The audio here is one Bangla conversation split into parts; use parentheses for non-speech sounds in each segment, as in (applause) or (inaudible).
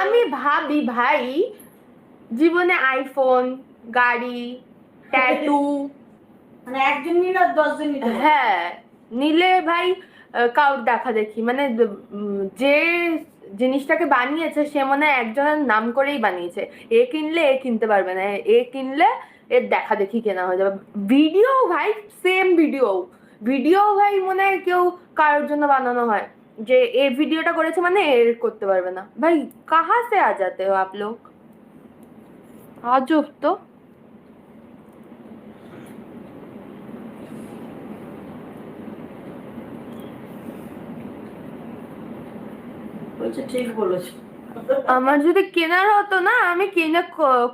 আমি ভাবি ভাই জীবনে আইফোন গাড়ি ট্যাটু (laughs) মানে একজন নিল আর দশজন নিল হ্যাঁ। নিলে ভাই কাউর দেখা দেখি। মানে যে জিনিসটাকে বানিয়েছে সে মনে হয় একজনের নাম করেই বানিয়েছে। এ কিনলে এ কিনতে পারবে না এ কিনলে এর দেখা দেখি কেনা হয়ে যাবে। ভিডিও ভাই সেম ভিডিও ভিডিও ভাই মনে হয় কেউ কারোর জন্য বানানো হয়। যে এ ভিডিওটা করেছে মানে এর করতে পারবে না। ভাই কাহা সে আ যাতে হো আপ লোক? আজব তো। ঠিক বলেছ। আমার যদি কেনার হতো না আমি কিনে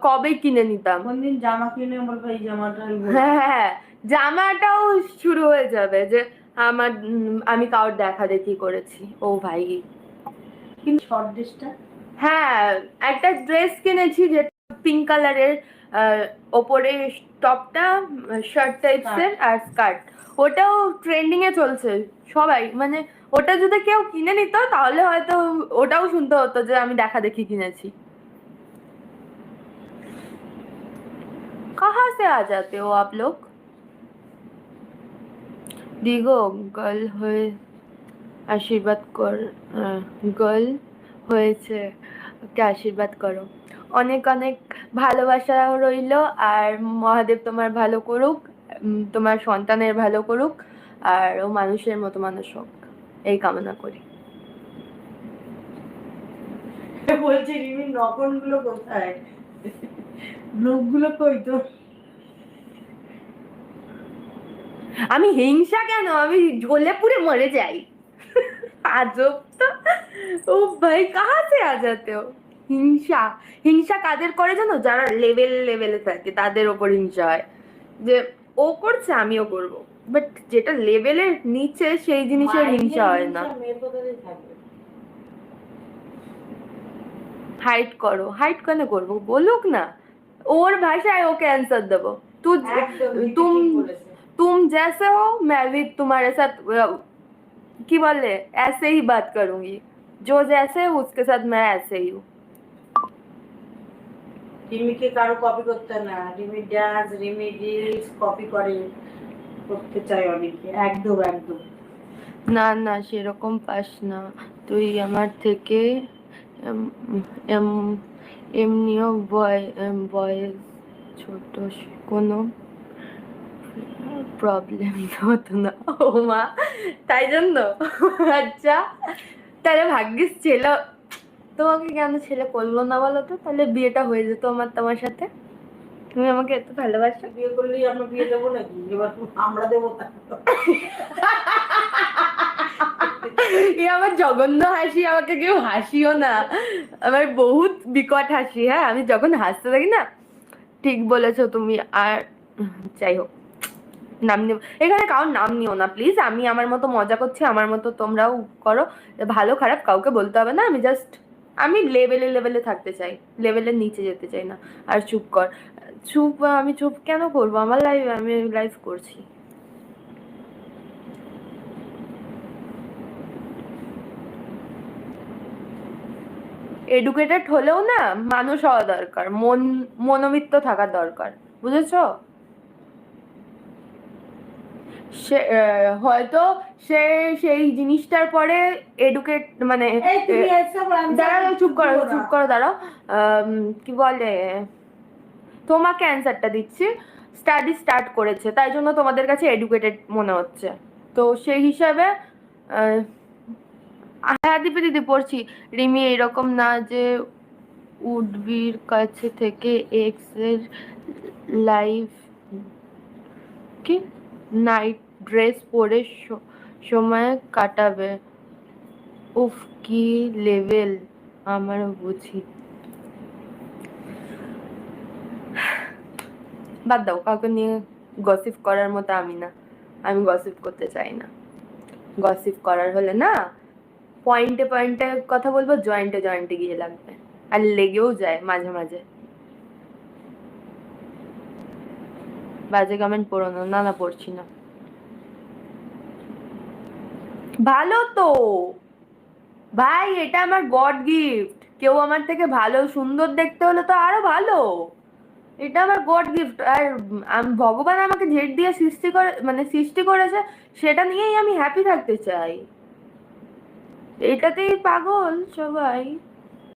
কবে কিনে নিতাম? কোনদিন জামা কিনে বলব এই জামাটা হ্যাঁ, হ্যাঁ হ্যাঁ। জামাটাও শুরু হয়ে যাবে যে আমার আমি কারোর দেখা দেখি করেছি। ও ভাই। কিন্তু শর্ট ড্রেসটা হ্যাঁ একটা ড্রেস কিনেছি যেটা পিঙ্ক কালারের ওপরে টপটা শার্ট টাইপসের আর স্কার্ট ওটাও ট্রেন্ডিং এ চলছে সবাই। মানে ওটা যদি কেউ কিনে নিত তাহলে হয়তো ওটাও শুনতে হতো যে আমি দেখা দেখি কিনেছি। কাহা সে আ জাতে ও আপ লোক? দিগো গার্ল হয়ে আশীর্বাদ কর গার্ল হয়েছে। ওকে আশীর্বাদ করো। অনেক অনেক ভালোবাসা রইল, আর মহাদেব তোমার ভালো করুক তোমার সন্তানের ভালো করুক, আর ও মানুষের মতো মানুষ হোক। এই কামনা করি। বলছে, রিমির নকনগুলো কোথায়? লোকগুলো কই তো আমি হিংসা কেন? আমি ঝোলে পুরে মরে যাই। আজব তো। ও ভাই কাহা সে আ যাতে हो হিংসা। হিংসা কাদের করে জানো? যারা লেভেল লেভেলে থাকে তাদের ওপর হিংসা হয়। যে ও করছে আমিও করব। বাট যেটা লেভেলের নিচে সেই জিনিসের হিংসা হয় না। হাইট করো। হাইট কেন করব? বলুক না। ওর ভাষায় ওকে অ্যান্সার দেবো। তুই তুম। तुम जैसे हो मैं भी तुम्हारे साथ अ, की बोले ऐसे ही बात करूंगी जो जैसे है उसके साथ मैं ऐसे ही हूँ রিমিকে কারো কপি করতে না Rimi dance Rimi reels copy করে করতে চায় অনেকে একদম একদম না না সেরকম পাস না তুই আমার থেকে এম- এম- এমনিও বয় বয়েস ছোট কোনো প্রবলেম হতো না ও মা তাই জন্য আচ্ছা তাহলে ভাগ্যিস ছেলে তোমাকে কেন ছেলে করল না বলো তো তাহলে বিয়েটা হয়ে যেত আমার তোমার সাথে তুমি আমাকে এত ভালোবাসো বিয়ে করলেই আমরা বিয়ে দেবো নাকি এবার আমরা দেবো এ আমার জঘন্য হাসি আমাকে কেউ হাসিও না আমার বহুত বিকট হাসি হ্যাঁ আমি যখন হাসতে থাকি না ঠিক বলেছ তুমি আর যাই হোক নাম নিও। এখানে কারোর নাম নিও না প্লিজ আমি আমার মতো মজা করছি, আমার মতো তোমরাও করো। ভালো, খারাপ কাউকে বলতে হবে না। আমি জাস্ট আমি লেভেলে লেভেলে থাকতে চাই লেভেলের নিচে যেতে চাই না। আর চুপ কর। চুপ, আমি চুপ কেন করব? আমার লাইফ আমি লাইফ করছি। এডুকেটেড হলেও না, মানুষ হওয়া দরকার। মন, মনোবিত্ত থাকা দরকার। বুঝেছ? সে হয়তো সে সেই জিনিসটার পরে এডুকেট মানে দাঁড়াও চুপ করো চুপ করো দাঁড়াও। কি বলে? তোমাকে অ্যান্সারটা দিচ্ছি। স্টাডি স্টার্ট করেছে তাই জন্য তোমাদের কাছে এডুকেটেড মনে হচ্ছে। তো সেই হিসাবে হ্যাঁ দিদি দিদি পড়ছি। রিমি এরকম না যে উডবির কাছে থেকে এক্সের লাইভ কি? নাইট ড্রেস পরে সময় কাটাবে। উফ, কি লেভেল আমারও বুঝি। বাদ দাও, কাউকে নিয়ে গসিপ করার মতো আমি না। আমি গসিপ করতে চাই না। গসিপ করার হলে না পয়েন্টে পয়েন্টে কথা বলব জয়েন্টে জয়েন্টে গিয়ে লাগবে। আর লেগেও যায় মাঝে মাঝে। বাজে কমেন্ট পড়ো না না না, পড়ছি না। ভালো তো। ভাই, এটা আমার গড গিফট কেউ আমার থেকে ভালো, সুন্দর দেখতে হলে তো আরও ভালো। এটা আমার গড গিফট আর ভগবান আমাকে জেড দিয়ে সৃষ্টি করে মানে সৃষ্টি করেছে, সেটা নিয়েই আমি হ্যাপি থাকতে চাই। এটাতেই পাগল সবাই।